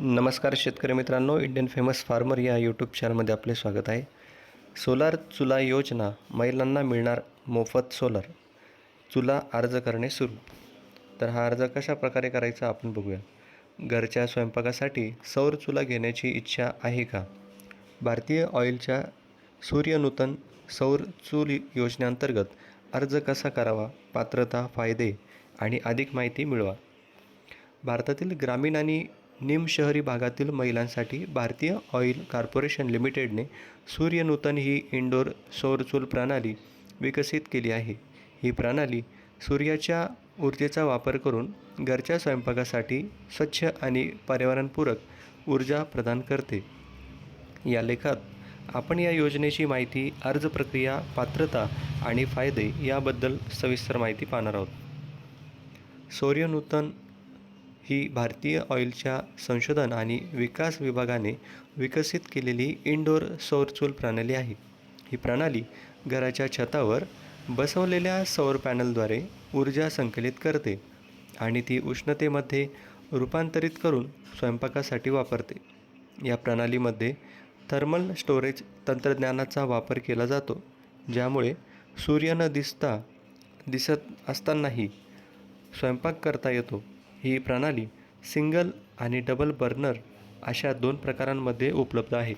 नमस्कार शेतकरी मित्रांनो इंडियन फेमस फार्मर या यूट्यूब चॅनलमध्ये आपले स्वागत आहे. सोलार चुला योजना महिलांना मिळणार मोफत सोलर चुला अर्ज करणे सुरू. तर हा अर्ज कशा प्रकारे करायचा आपण बघूया. घरच्या स्वयंपाकासाठी सौर चुला घेण्याची इच्छा आहे का? भारतीय ऑइलच्या सूर्यनूतन सौर चूल योजनेअंतर्गत अर्ज कसा करावा? पात्रता फायदे आणि अधिक माहिती मिळवा. भारतातील ग्रामीण आणि निमशहरी भागातील महिलांसाठी भारतीय ऑइल कॉर्पोरेशन लिमिटेडने सूर्यनूतन ही इंडोर सौरचूल प्रणाली विकसित केली आहे. ही प्रणाली सूर्याच्या ऊर्जेचा वापर करून घरच्या स्वयंपाकासाठी स्वच्छ आणि पर्यावरणपूरक ऊर्जा प्रदान करते. या लेखात आपण या योजनेची माहिती अर्ज प्रक्रिया पात्रता आणि फायदे याबद्दल सविस्तर माहिती पाहणार आहोत. सूर्यनूतन ही भारतीय ऑइलच्या संशोधन आणि विकास विभागाने विकसित केलेली इनडोअर सौरचूल प्रणाली आहे. ही प्रणाली घराच्या छतावर बसवलेल्या सौर पॅनलद्वारे ऊर्जा संकलित करते आणि ती उष्णतेमध्ये रूपांतरित करून स्वयंपाकासाठी वापरते. या प्रणालीमध्ये थर्मल स्टोरेज तंत्रज्ञानाचा वापर केला जातो ज्यामुळे सूर्य न दिसता दिसत असतानाही स्वयंपाक करता येतो. ही प्रणाली सिंगल आणि डबल बर्नर अशा दोन प्रकारांमध्ये उपलब्ध आहे.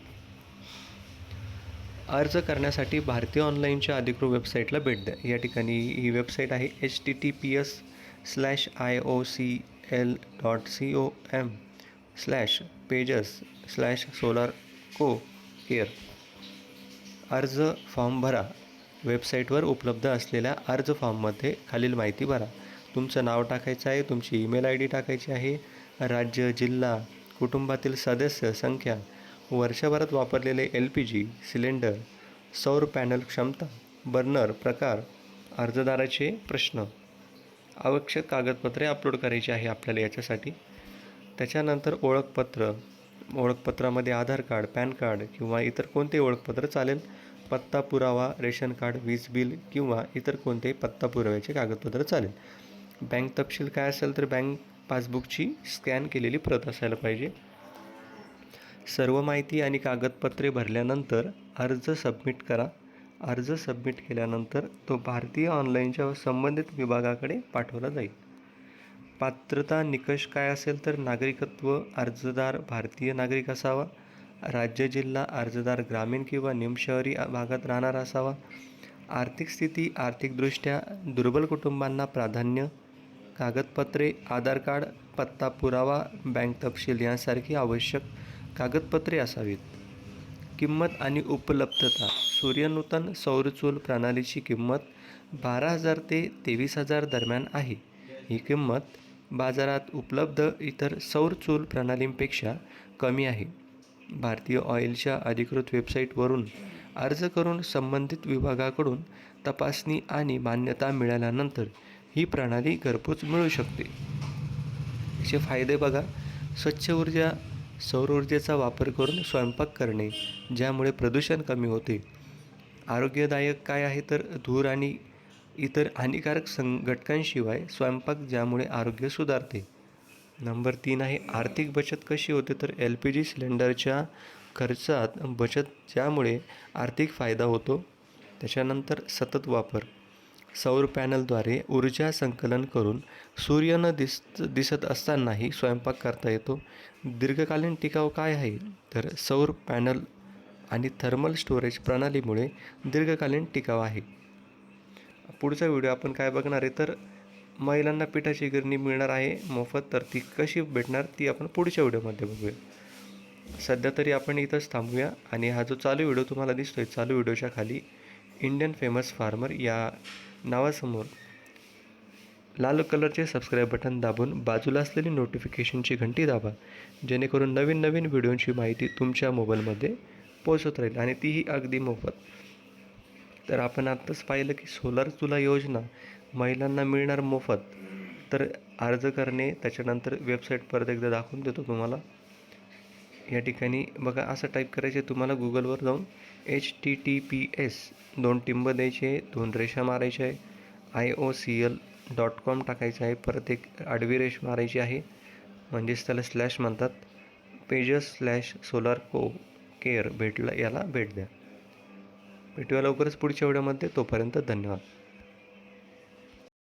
अर्ज करण्यासाठी भारतीय ऑनलाईनच्या अधिकृत वेबसाईटला भेट द्या. या ठिकाणी ही वेबसाईट आहे H T T P S slash I O C L dot C O M slash pages slash solar cooker अर्ज फॉर्म भरा. वेबसाईटवर उपलब्ध असलेल्या अर्ज फॉर्ममध्ये खालील माहिती भरा. तुमचं नाव टाकायचं आहे तुमची ईमेल आय डी टाकायची आहे. राज्य जिल्हा कुटुंबातील सदस्य संख्या वर्षभरात वापरलेले एल पी जी सिलेंडर सौर पॅनल क्षमता बर्नर प्रकार अर्जदाराचे प्रश्न. आवश्यक कागदपत्रे अपलोड करायची आहे आपल्याला याच्यासाठी. त्याच्यानंतर ओळखपत्र ओळखपत्रामध्ये आधार कार्ड पॅन कार्ड किंवा इतर कोणते ओळखपत्र चालेल? पत्ता पुरावा रेशन कार्ड वीज बिल किंवा इतर कोणतेही पत्ता पुराव्याचे कागदपत्र चालेल. बँक तपशील काय असेल तर बँक पासबुकची स्कॅन केलेली प्रत असायला पाहिजे. सर्व माहिती आणि कागदपत्रे भरल्यानंतर अर्ज सबमिट करा. अर्ज सबमिट केल्यानंतर तो भारतीय ऑनलाईनच्या संबंधित विभागाकडे पाठवला जाईल. पात्रता निकष काय असेल तर नागरिकत्व अर्जदार भारतीय नागरिक असावा. राज्य जिल्हा अर्जदार ग्रामीण किंवा निमशहरी भागात राहणारा असावा. आर्थिक स्थिती आर्थिकदृष्ट्या दुर्बल कुटुंबांना प्राधान्य कागदपत्रे आधार कार्ड पत्ता पुरावा बँक तपशील यांसारखी आवश्यक कागदपत्रे असावीत. किंमत आणि उपलब्धता. सूर्यनूतन सौरचूल प्रणालीची किंमत बारा हजार ते तेवीस हजार दरम्यान आहे. ही किंमत बाजारात उपलब्ध इतर सौरचूल प्रणालींपेक्षा कमी आहे. भारतीय ऑइलच्या अधिकृत वेबसाईटवरून अर्ज करून संबंधित विभागाकडून तपासणी आणि मान्यता मिळाल्यानंतर ही प्रणाली घरपोच मिळू शकते. याचे फायदे बघा. स्वच्छ ऊर्जा सौर ऊर्जेचा वापर करून स्वयंपाक करणे ज्यामुळे प्रदूषण कमी होते. आरोग्यदायक काय आहे तर धूर आणि इतर हानिकारक सं घटकांशिवाय स्वयंपाक ज्यामुळे आरोग्य सुधारते. नंबर तीन आहे आर्थिक बचत कशी होते तर एल पी जी सिलेंडरच्या खर्चात बचत ज्यामुळे आर्थिक फायदा होतो. त्याच्यानंतर सतत वापर. सौर पॅनलद्वारे ऊर्जा संकलन करून सूर्य न दिस दिसत असतानाही स्वयंपाक करता येतो. दीर्घकालीन टिकाव काय आहे? तर सौर पॅनल आणि थर्मल स्टोरेज प्रणालीमुळे दीर्घकालीन टिकाव आहे. पुढचा व्हिडिओ आपण काय बघणार आहे? तर महिलांना पिठाची गिरणी मिळणार आहे मोफत. तर ती कशी भेटणार ती आपण पुढच्या व्हिडिओमध्ये बघूया. सध्या तरी आपण इथंच थांबूया आणि हा जो चालू व्हिडिओ तुम्हाला दिसतो आहे चालू व्हिडिओच्या खाली इंडियन फेमस फार्मर या नावासमोर लाल कलरचे सबस्क्राईब बटन दाबून बाजूला असलेली नोटिफिकेशनची घंटी दाबा. जेणेकरून नवीन नवीन व्हिडिओंची माहिती तुमच्या मोबाईलमध्ये पोहोचत राहील आणि तीही अगदी मोफत. तर आपण आत्ताच पाहिलं की सोलार चुला योजना महिलांना मिळणार मोफत. तर अर्ज करणे त्याच्यानंतर वेबसाईट परत एकदा दाखवून देतो तुम्हाला. या ठिकाणी बघा असं टाईप करायचे तुम्हाला गुगलवर जाऊन H T T P S दोन टिंब द्यायचे दोन रेषा मारायच्या आहे. I O C L dot com टाकायचं आहे. परत एक आडवी रेष मारायची आहे. म्हणजेच त्याला स्लॅश म्हणतात. Pages slash solar co care भेटला याला भेट द्या. भेटूया लवकरच पुढच्या व्हिडिओमध्ये. तोपर्यंत धन्यवाद.